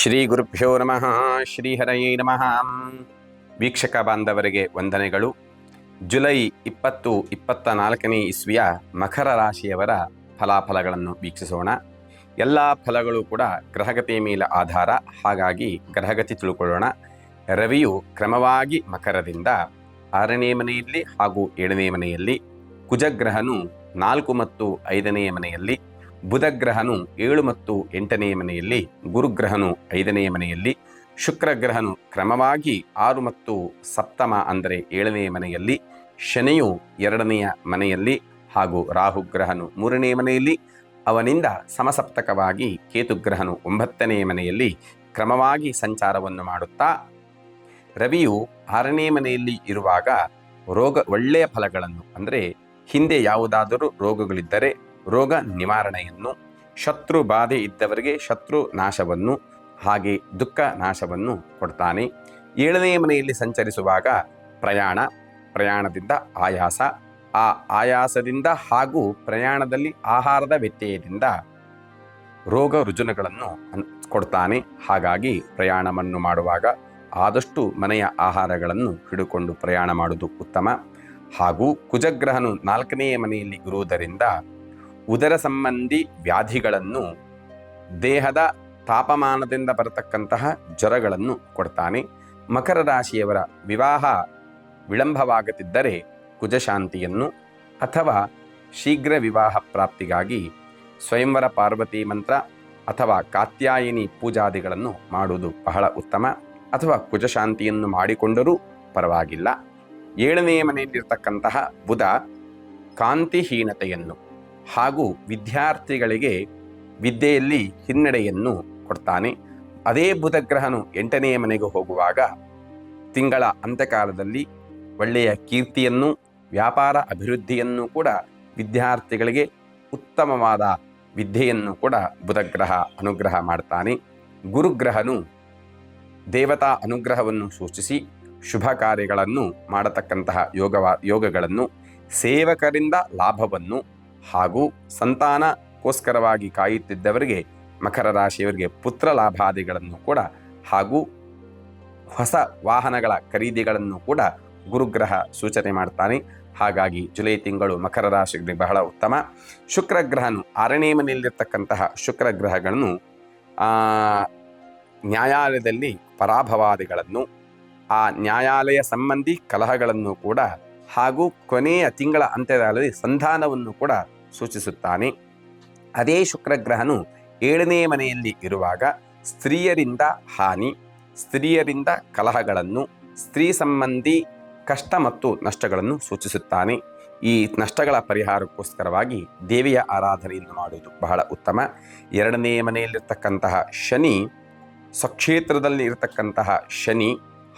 ಶ್ರೀ ಗುರುಭ್ಯೋ ನಮಃ, ಶ್ರೀಹರಯೇ ನಮಃ. ವೀಕ್ಷಕ ಬಾಂಧವರಿಗೆ ವಂದನೆಗಳು. ಜುಲೈ ಇಪ್ಪತ್ತು ಇಪ್ಪತ್ತ ನಾಲ್ಕನೇ ಇಸ್ವಿಯ ಮಕರ ರಾಶಿಯವರ ಫಲಾಫಲಗಳನ್ನು ವೀಕ್ಷಿಸೋಣ. ಎಲ್ಲ ಫಲಗಳು ಕೂಡ ಗ್ರಹಗತಿಯ ಮೇಲೆ ಆಧಾರ, ಹಾಗಾಗಿ ಗ್ರಹಗತಿ ತಿಳ್ಕೊಳ್ಳೋಣ. ರವಿಯು ಕ್ರಮವಾಗಿ ಮಕರದಿಂದ ಆರನೇ ಮನೆಯಲ್ಲಿ ಹಾಗೂ ಏಳನೇ ಮನೆಯಲ್ಲಿ, ಕುಜಗ್ರಹನು ನಾಲ್ಕು ಮತ್ತು ಐದನೇ ಮನೆಯಲ್ಲಿ ಬುಧಗ್ರಹನು ಏಳು ಮತ್ತು ಎಂಟನೆಯ ಮನೆಯಲ್ಲಿ, ಗುರುಗ್ರಹನು ಐದನೆಯ ಮನೆಯಲ್ಲಿ, ಶುಕ್ರಗ್ರಹನು ಕ್ರಮವಾಗಿ ಆರು ಮತ್ತು ಸಪ್ತಮ ಅಂದರೆ ಏಳನೆಯ ಮನೆಯಲ್ಲಿ, ಶನಿಯು ಎರಡನೆಯ ಮನೆಯಲ್ಲಿ ಹಾಗೂ ರಾಹುಗ್ರಹನು ಮೂರನೆಯ ಮನೆಯಲ್ಲಿ, ಅವನಿಂದ ಸಮಸಪ್ತಕವಾಗಿ ಕೇತುಗ್ರಹನು ಒಂಬತ್ತನೆಯ ಮನೆಯಲ್ಲಿ ಕ್ರಮವಾಗಿ ಸಂಚಾರವನ್ನು ಮಾಡುತ್ತಾ, ರವಿಯು ಆರನೇ ಮನೆಯಲ್ಲಿ ಇರುವಾಗ ರೋಗ ಒಳ್ಳೆಯ ಫಲಗಳನ್ನು, ಅಂದರೆ ಹಿಂದೆ ಯಾವುದಾದರೂ ರೋಗಗಳಿದ್ದರೆ ರೋಗ ನಿವಾರಣೆಯನ್ನು, ಶತ್ರು ಬಾಧೆ ಇದ್ದವರಿಗೆ ಶತ್ರು ನಾಶವನ್ನು, ಹಾಗೆ ದುಃಖ ನಾಶವನ್ನು ಕೊಡ್ತಾನೆ. ಏಳನೇ ಮನೆಯಲ್ಲಿ ಸಂಚರಿಸುವಾಗ ಪ್ರಯಾಣ, ಪ್ರಯಾಣದಿಂದ ಆಯಾಸ. ಆ ಆಯಾಸದಿಂದ ಹಾಗೂ ಪ್ರಯಾಣದಲ್ಲಿ ಆಹಾರದ ವ್ಯತ್ಯಯದಿಂದ ರೋಗ ರುಜುನಗಳನ್ನು ಕೊಡ್ತಾನೆ. ಹಾಗಾಗಿ ಪ್ರಯಾಣವನ್ನು ಮಾಡುವಾಗ ಆದಷ್ಟು ಮನೆಯ ಆಹಾರಗಳನ್ನು ಹಿಡಿಕೊಂಡು ಪ್ರಯಾಣ ಮಾಡುವುದು ಉತ್ತಮ. ಹಾಗೂ ಕುಜಗ್ರಹನು ನಾಲ್ಕನೆಯ ಮನೆಯಲ್ಲಿ ಇರುವುದರಿಂದ ಉದರ ಸಂಬಂಧಿ ವ್ಯಾಧಿಗಳನ್ನು ದೇಹದ ತಾಪಮಾನದಿಂದ ಬರತಕ್ಕಂತಹ ಜ್ವರಗಳನ್ನು ಕೊಡ್ತಾನೆ. ಮಕರ ರಾಶಿಯವರ ವಿವಾಹ ವಿಳಂಬವಾಗುತ್ತಿದ್ದರೆ ಕುಜಶಾಂತಿಯನ್ನು ಅಥವಾ ಶೀಘ್ರ ವಿವಾಹ ಪ್ರಾಪ್ತಿಗಾಗಿ ಸ್ವಯಂವರ ಪಾರ್ವತಿ ಮಂತ್ರ ಅಥವಾ ಕಾತ್ಯಾಯಿನಿ ಪೂಜಾದಿಗಳನ್ನು ಮಾಡುವುದು ಬಹಳ ಉತ್ತಮ. ಅಥವಾ ಕುಜಶಾಂತಿಯನ್ನು ಮಾಡಿಕೊಂಡರೂ ಪರವಾಗಿಲ್ಲ. ಏಳನೆಯ ಮನೆಯಲ್ಲಿರ್ತಕ್ಕಂತಹ ಬುಧ ಕಾಂತಿಹೀನತೆಯನ್ನು ಹಾಗೂ ವಿದ್ಯಾರ್ಥಿಗಳಿಗೆ ವಿದ್ಯೆಯಲ್ಲಿ ಹಿನ್ನಡೆಯನ್ನು ಕೊಡ್ತಾನೆ. ಅದೇ ಬುಧಗ್ರಹನು ಎಂಟನೆಯ ಮನೆಗೆ ಹೋಗುವಾಗ ತಿಂಗಳ ಅಂತ್ಯಕಾಲದಲ್ಲಿ ಒಳ್ಳೆಯ ಕೀರ್ತಿಯನ್ನು ವ್ಯಾಪಾರ ಅಭಿವೃದ್ಧಿಯನ್ನು ಕೂಡ ವಿದ್ಯಾರ್ಥಿಗಳಿಗೆ ಉತ್ತಮವಾದ ವಿದ್ಯೆಯನ್ನು ಕೂಡ ಬುಧಗ್ರಹ ಅನುಗ್ರಹ ಮಾಡ್ತಾನೆ. ಗುರುಗ್ರಹನು ದೇವತಾ ಅನುಗ್ರಹವನ್ನು ಸೂಚಿಸಿ ಶುಭ ಕಾರ್ಯಗಳನ್ನು ಮಾಡತಕ್ಕಂತಹ ಯೋಗವ ಯೋಗಗಳನ್ನು ಸೇವಕರಿಂದ ಲಾಭವನ್ನು ಹಾಗೂ ಸಂತಾನಕ್ಕೋಸ್ಕರವಾಗಿ ಕಾಯುತ್ತಿದ್ದವರಿಗೆ ಮಕರ ರಾಶಿಯವರಿಗೆ ಪುತ್ರ ಲಾಭಾದಿಗಳನ್ನು ಕೂಡ ಹಾಗೂ ಹೊಸ ವಾಹನಗಳ ಖರೀದಿಗಳನ್ನು ಕೂಡ ಗುರುಗ್ರಹ ಸೂಚನೆ ಮಾಡ್ತಾನೆ. ಹಾಗಾಗಿ ಜುಲೈ ತಿಂಗಳು ಮಕರ ರಾಶಿಗೆ ಬಹಳ ಉತ್ತಮ. ಶುಕ್ರಗ್ರಹನು ಆರನೇ ಮನೆಯಲ್ಲಿರ್ತಕ್ಕಂತಹ ಶುಕ್ರಗ್ರಹಗಳನ್ನು ನ್ಯಾಯಾಲಯದಲ್ಲಿ ಪರಾಭವಾದಿಗಳನ್ನು, ಆ ನ್ಯಾಯಾಲಯ ಸಂಬಂಧಿ ಕಲಹಗಳನ್ನು ಕೂಡ ಹಾಗೂ ಕೊನೆಯ ತಿಂಗಳ ಅಂತ್ಯದಲ್ಲಿ ಸಂಧಾನವನ್ನು ಕೂಡ ಸೂಚಿಸುತ್ತಾನೆ. ಅದೇ ಶುಕ್ರಗ್ರಹನು ಏಳನೇ ಮನೆಯಲ್ಲಿ ಇರುವಾಗ ಸ್ತ್ರೀಯರಿಂದ ಹಾನಿ, ಸ್ತ್ರೀಯರಿಂದ ಕಲಹಗಳನ್ನು, ಸ್ತ್ರೀ ಸಂಬಂಧಿ ಕಷ್ಟ ಮತ್ತು ನಷ್ಟಗಳನ್ನು ಸೂಚಿಸುತ್ತಾನೆ. ಈ ನಷ್ಟಗಳ ಪರಿಹಾರಕ್ಕೋಸ್ಕರವಾಗಿ ದೇವಿಯ ಆರಾಧನೆಯನ್ನು ಮಾಡುವುದು ಬಹಳ ಉತ್ತಮ. ಎರಡನೇ ಮನೆಯಲ್ಲಿರ್ತಕ್ಕಂತಹ ಶನಿ ಸ್ವಕ್ಷೇತ್ರದಲ್ಲಿ ಇರತಕ್ಕಂತಹ ಶನಿ,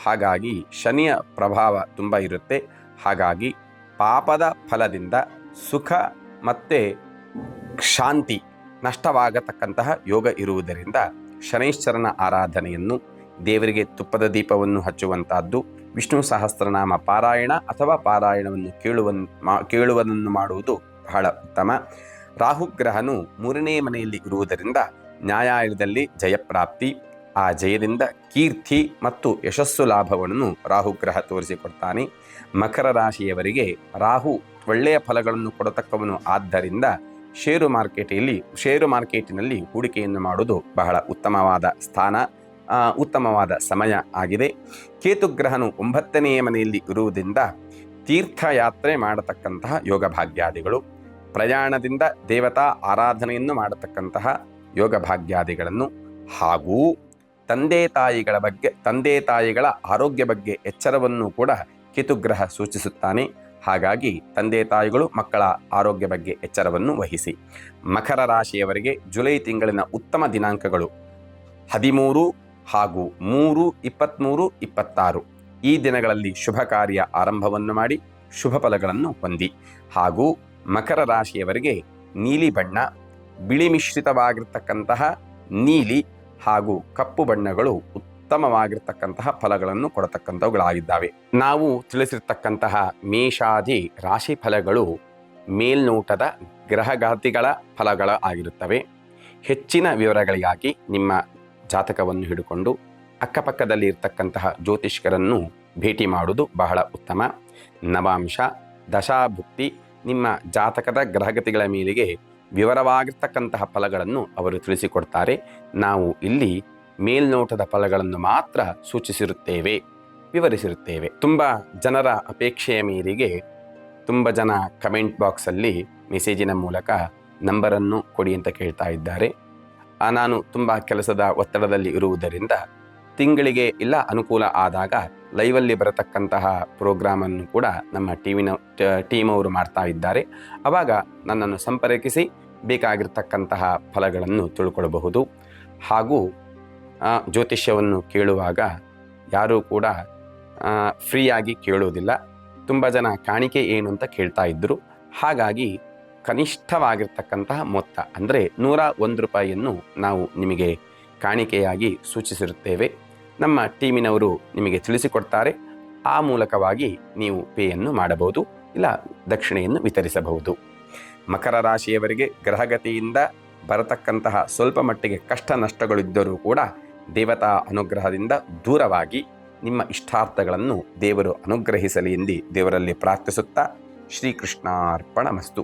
ಹಾಗಾಗಿ ಶನಿಯ ಪ್ರಭಾವ ತುಂಬ ಇರುತ್ತೆ. ಹಾಗಾಗಿ ಪಾಪದ ಫಲದಿಂದ ಸುಖ ಮತ್ತು ಶಾಂತಿ ನಷ್ಟವಾಗತಕ್ಕಂತಹ ಯೋಗ ಇರುವುದರಿಂದ ಶನೈಶ್ಚರನ ಆರಾಧನೆಯನ್ನು ದೇವರಿಗೆ ತುಪ್ಪದ ದೀಪವನ್ನು ಹಚ್ಚುವಂತಹದ್ದು, ವಿಷ್ಣು ಸಹಸ್ರನಾಮ ಪಾರಾಯಣ ಅಥವಾ ಪಾರಾಯಣವನ್ನು ಕೇಳುವನ್, ಮಾ ಕೇಳುವುದನ್ನು ಮಾಡುವುದು ಬಹಳ ಉತ್ತಮ. ರಾಹುಗ್ರಹನು ಮೂರನೇ ಮನೆಯಲ್ಲಿ ಇರುವುದರಿಂದ ನ್ಯಾಯಾಲಯದಲ್ಲಿ ಜಯಪ್ರಾಪ್ತಿ. ಆ ಜಯದಿಂದ ಕೀರ್ತಿ ಮತ್ತು ಯಶಸ್ಸು ಲಾಭವನ್ನು ರಾಹುಗ್ರಹ ತೋರಿಸಿಕೊಡ್ತಾನೆ. ಮಕರ ರಾಶಿಯವರಿಗೆ ರಾಹು ಒಳ್ಳೆಯ ಫಲಗಳನ್ನು ಕೊಡತಕ್ಕವನು ಆದ್ದರಿಂದ ಷೇರು ಮಾರ್ಕೆಟಲ್ಲಿ, ಷೇರು ಮಾರ್ಕೆಟಿನಲ್ಲಿ ಹೂಡಿಕೆಯನ್ನು ಮಾಡುವುದು ಬಹಳ ಉತ್ತಮವಾದ ಸ್ಥಾನ ಉತ್ತಮವಾದ ಸಮಯ ಆಗಿದೆ. ಕೇತುಗ್ರಹನು ಒಂಬತ್ತನೆಯ ಮನೆಯಲ್ಲಿ ಇರುವುದರಿಂದ ತೀರ್ಥಯಾತ್ರೆ ಮಾಡತಕ್ಕಂತಹ ಯೋಗ ಭಾಗ್ಯಾದಿಗಳು ಪ್ರಯಾಣದಿಂದ ದೇವತಾ ಆರಾಧನೆಯನ್ನು ಮಾಡತಕ್ಕಂತಹ ಯೋಗ ಭಾಗ್ಯಾದಿಗಳನ್ನು ಹಾಗೂ ತಂದೆ ತಾಯಿಗಳ ಬಗ್ಗೆ ತಂದೆ ತಾಯಿಗಳ ಆರೋಗ್ಯ ಬಗ್ಗೆ ಎಚ್ಚರವನ್ನು ಕೂಡ ಕಿತುಗ್ರಹ ಸೂಚಿಸುತ್ತಾನೆ. ಹಾಗಾಗಿ ತಂದೆ ತಾಯಿಗಳು ಮಕ್ಕಳ ಆರೋಗ್ಯ ಬಗ್ಗೆ ಎಚ್ಚರವನ್ನು ವಹಿಸಿ. ಮಕರ ರಾಶಿಯವರಿಗೆ ಜುಲೈ ತಿಂಗಳಿನ ಉತ್ತಮ ದಿನಾಂಕಗಳು ಹದಿಮೂರು ಹಾಗೂ ಮೂರು ಇಪ್ಪತ್ತ್ಮೂರು ಇಪ್ಪತ್ತಾರು. ಈ ದಿನಗಳಲ್ಲಿ ಶುಭ ಕಾರ್ಯ ಆರಂಭವನ್ನು ಮಾಡಿ, ಶುಭ ಫಲಗಳನ್ನು ಹೊಂದಿ. ಹಾಗೂ ಮಕರ ರಾಶಿಯವರಿಗೆ ನೀಲಿ ಬಣ್ಣ, ಬಿಳಿ ಮಿಶ್ರಿತವಾಗಿರ್ತಕ್ಕಂತಹ ನೀಲಿ ಹಾಗೂ ಕಪ್ಪು ಬಣ್ಣಗಳು ಉತ್ತಮವಾಗಿರ್ತಕ್ಕಂತಹ ಫಲಗಳನ್ನು ಕೊಡತಕ್ಕಂಥವುಗಳಾಗಿದ್ದಾವೆ. ನಾವು ತಿಳಿಸಿರ್ತಕ್ಕಂತಹ ಮೇಷಾದಿ ರಾಶಿ ಫಲಗಳು ಮೇಲ್ನೋಟದ ಗ್ರಹಗಾತಿಗಳ ಫಲಗಳ ಆಗಿರುತ್ತವೆ. ಹೆಚ್ಚಿನ ವಿವರಗಳಿಗಾಗಿ ನಿಮ್ಮ ಜಾತಕವನ್ನು ಹಿಡಿಕೊಂಡು ಅಕ್ಕಪಕ್ಕದಲ್ಲಿ ಇರ್ತಕ್ಕಂತಹ ಜ್ಯೋತಿಷ್ಕರನ್ನು ಭೇಟಿ ಮಾಡುವುದು ಬಹಳ ಉತ್ತಮ. ನವಾಂಶ, ದಶಾಭುಕ್ತಿ ನಿಮ್ಮ ಜಾತಕದ ಗ್ರಹಗತಿಗಳ ಮೇಲೆಗೆ ವಿವರವಾಗಿರ್ತಕ್ಕಂತಹ ಫಲಗಳನ್ನು ಅವರು ತಿಳಿಸಿಕೊಡ್ತಾರೆ. ನಾವು ಇಲ್ಲಿ ಮೇಲ್ನೋಟದ ಫಲಗಳನ್ನು ಮಾತ್ರ ಸೂಚಿಸಿರುತ್ತೇವೆ, ವಿವರಿಸಿರುತ್ತೇವೆ. ತುಂಬ ಜನರ ಅಪೇಕ್ಷೆಯ ಮೇರೆಗೆ ತುಂಬ ಜನ ಕಮೆಂಟ್ ಬಾಕ್ಸಲ್ಲಿ ಮೆಸೇಜಿನ ಮೂಲಕ ನಂಬರನ್ನು ಕೊಡಿ ಅಂತ ಕೇಳ್ತಾ ಇದ್ದಾರೆ. ನಾನು ತುಂಬ ಕೆಲಸದ ಒತ್ತಡದಲ್ಲಿ ಇರುವುದರಿಂದ ತಿಂಗಳಿಗೆ ಇಲ್ಲ, ಅನುಕೂಲ ಆದಾಗ ಲೈವಲ್ಲಿ ಬರತಕ್ಕಂತಹ ಪ್ರೋಗ್ರಾಮನ್ನು ಕೂಡ ನಮ್ಮ ಟಿವಿನ ಟೀಮ್ ಅವರು ಮಾಡ್ತಾ ಇದ್ದಾರೆ. ಆವಾಗ ನನ್ನನ್ನು ಸಂಪರ್ಕಿಸಿ ಬೇಕಾಗಿರ್ತಕ್ಕಂತಹ ಫಲಗಳನ್ನು ತಿಳ್ಕೊಳ್ಬಹುದು. ಹಾಗೂ ಜ್ಯೋತಿಷ್ಯವನ್ನು ಕೇಳುವಾಗ ಯಾರೂ ಕೂಡ ಫ್ರೀಯಾಗಿ ಕೇಳುವುದಿಲ್ಲ ತುಂಬ ಜನ ಕಾಣಿಕೆ ಏನು ಅಂತ ಕೇಳ್ತಾ ಇದ್ದರು ಹಾಗಾಗಿ ಕನಿಷ್ಠವಾಗಿರ್ತಕ್ಕಂತಹ ಮೊತ್ತ, ಅಂದರೆ ನೂರ ಒಂದು ರೂಪಾಯಿಯನ್ನು ನಾವು ನಿಮಗೆ ಕಾಣಿಕೆಯಾಗಿ ಸೂಚಿಸಿರುತ್ತೇವೆ. ನಮ್ಮ ಟೀಮಿನವರು ನಿಮಗೆ ತಿಳಿಸಿಕೊಡ್ತಾರೆ. ಆ ಮೂಲಕವಾಗಿ ನೀವು ಪೇಯನ್ನು ಮಾಡಬಹುದು ಇಲ್ಲ ದಕ್ಷಿಣೆಯನ್ನು ವಿತರಿಸಬಹುದು. ಮಕರ ರಾಶಿಯವರಿಗೆ ಗ್ರಹಗತಿಯಿಂದ ಬರತಕ್ಕಂತಹ ಸ್ವಲ್ಪ ಮಟ್ಟಿಗೆ ಕಷ್ಟ ನಷ್ಟಗಳಿದ್ದರೂ ಕೂಡ ದೇವತಾ ಅನುಗ್ರಹದಿಂದ ದೂರವಾಗಿ ನಿಮ್ಮ ಇಷ್ಟಾರ್ಥಗಳನ್ನು ದೇವರು ಅನುಗ್ರಹಿಸಲಿ ಎಂದು ದೇವರಲ್ಲಿ ಪ್ರಾರ್ಥಿಸುತ್ತಾ ಶ್ರೀಕೃಷ್ಣಾರ್ಪಣ ಮಸ್ತು